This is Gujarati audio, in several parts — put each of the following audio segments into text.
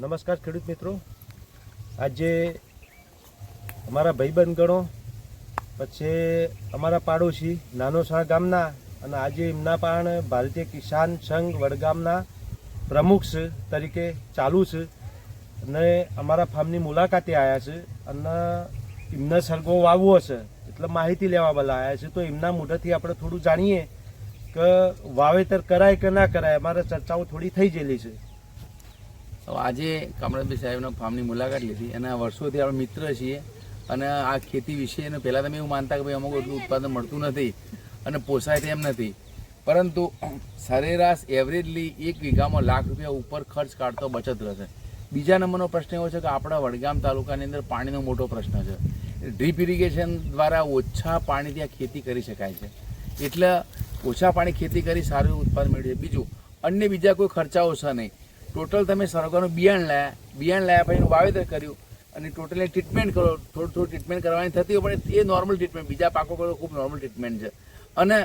નમસ્કાર ખેડૂત મિત્રો. આજે અમારા ભાઈબંધ પછી અમારા પાડોશી નાનોસા ગામના અને આજે એમના પણ ભારતીય કિસાન સંઘ વડગામના પ્રમુખ તરીકે ચાલુ છે અને અમારા ફાર્મની મુલાકાતે આવ્યા છે અને એમને સરગો વાવવો છે, એટલે માહિતી લેવા બધા આવ્યા છે. તો એમના મોઢેથી આપણે થોડું જાણીએ કે વાવેતર કરાય કે ના કરાય, અમારે ચર્ચાઓ થોડી થઈ ગયેલી છે. આજે કમળભાઈ સાહેબના ફાર્મની મુલાકાત લીધી અને વર્ષોથી આપણે મિત્ર છીએ અને આ ખેતી વિશે પહેલાં તમે એવું માનતા કે ભાઈ અમુક એટલું ઉત્પાદન મળતું નથી અને પોસાય તેમ નથી. પરંતુ સરેરાશ એવરેજલી એક વીઘામાં લાખ રૂપિયા ઉપર ખર્ચ કાઢતો બચત રહેશે. બીજા નંબરનો પ્રશ્ન એવો છે કે આપણા વડગામ તાલુકાની અંદર પાણીનો મોટો પ્રશ્ન છે. ડ્રીપ ઇરિગેશન દ્વારા ઓછા પાણીથી આ ખેતી કરી શકાય છે. એટલે ઓછા પાણી ખેતી કરી સારું ઉત્પાદન મેળવી બીજું, અન્ય બીજા કોઈ ખર્ચાઓ છે નહીં. ટોટલ તમે સરગવાનું બિયાણ લાયા બિયાણ લાયા પછી એનું વાવેતર કર્યું અને ટોટલી ટ્રીટમેન્ટ કરો, થોડું થોડું ટ્રીટમેન્ટ કરવાની થતી હોય, પણ એ નોર્મલ ટ્રીટમેન્ટ બીજા પાકો કરો, ખૂબ નોર્મલ ટ્રીટમેન્ટ છે. અને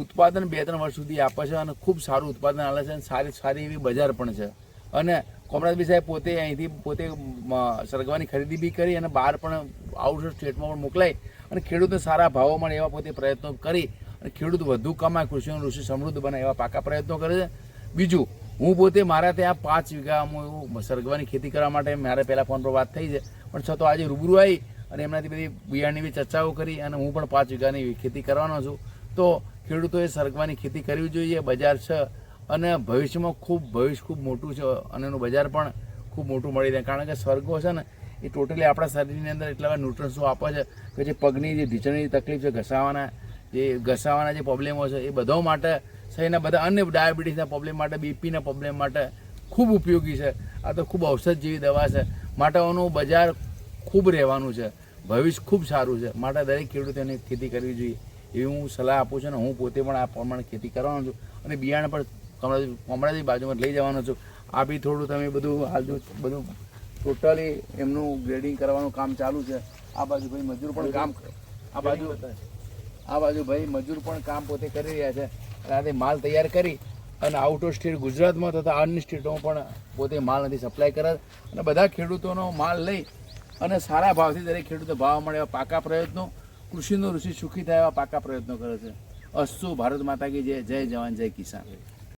ઉત્પાદન બે ત્રણ વર્ષ સુધી આપે છે અને ખૂબ સારું ઉત્પાદન આવે છે અને સારી સારી એવી બજાર પણ છે. અને કોમરાજભાઈ સાહેબ પોતે અહીંથી, પોતે સરગવાની ખરીદી બી કરી અને બહાર પણ આઉટ સ્ટેટમાં પણ મોકલાય અને ખેડૂતને સારા ભાવો મળે એવા પોતે પ્રયત્નો કરી અને ખેડૂત વધુ કમાય કૃષિનું ઋષિ સમૃદ્ધ બને એવા પાકા પ્રયત્નો કરે છે. બીજું હું પોતે મારા ત્યાં પાંચ વીઘામાં સરગવાની ખેતી કરવા માટે મારે પહેલાં ફોન પર વાત થઈ છે. પણ છતાં આજે રૂબરૂ આવી અને એમનાથી બધી બિયારણની બી ચર્ચાઓ કરી અને હું પણ પાંચ વીઘાની ખેતી કરવાનો છું. તો ખેડૂતોએ સરગવાની ખેતી કરવી જોઈએ, બજાર છે અને ભવિષ્યમાં ખૂબ, ભવિષ્ય ખૂબ મોટું છે અને એનું બજાર પણ ખૂબ મોટું મળી રહે. કારણ કે સ્વર્ગો છે ને, એ ટોટલી આપણા શરીરની અંદર એટલા બધા ન્યુટ્રન્સો આપે છે કે જે પગની જે ઢીચણની તકલીફ છે, ઘસાવાના, જે ઘસાવાના જે પ્રોબ્લેમો છે, એ બધા માટે સહિતના બધા અન્ય ડાયાબિટીસના પ્રોબ્લેમ માટે બીપીના પ્રોબ્લેમ માટે ખૂબ ઉપયોગી છે. આ તો ખૂબ ઔષધ જેવી દવા છે. માટે આનું બજાર ખૂબ રહેવાનું છે. ભવિષ્ય ખૂબ સારું છે. માટે દરેક ખેડૂતોને ખેતી કરવી જોઈએ. એવી હું સલાહ આપું છું અને હું પોતે પણ આ પ્રમાણે ખેતી કરવાનો છું. અને બિયારણ પણ કમળાજી કમળાજી બાજુમાં લઈ જવાનો છું. આ બી થોડું તમે બધું હાલ બધું ટોટલી એમનું ગ્રેડિંગ કરવાનું કામ ચાલુ છે. આ બાજુ ભાઈ મજૂર પણ કામ આ બાજુ આ બાજુ ભાઈ મજૂર પણ કામ પોતે કરી રહ્યા છે. અને માલ તૈયાર કરી અને આઉટ ઓફ સ્ટેટ ગુજરાતમાં તથા અન્ય સ્ટેટોમાં પણ પોતે માલ નથી સપ્લાય કરે અને બધા ખેડૂતોનો માલ લઈ અને સારા ભાવથી દરેક ખેડૂતો ભાવ મળે એવા પાકા પ્રયત્નો. કૃષિનો ઋષિ સુખી થાય એવા પાકા પ્રયત્નો કરે છે. અસ્તુ ભારત માતા કી જય. જય જવાન, જય કિસાન.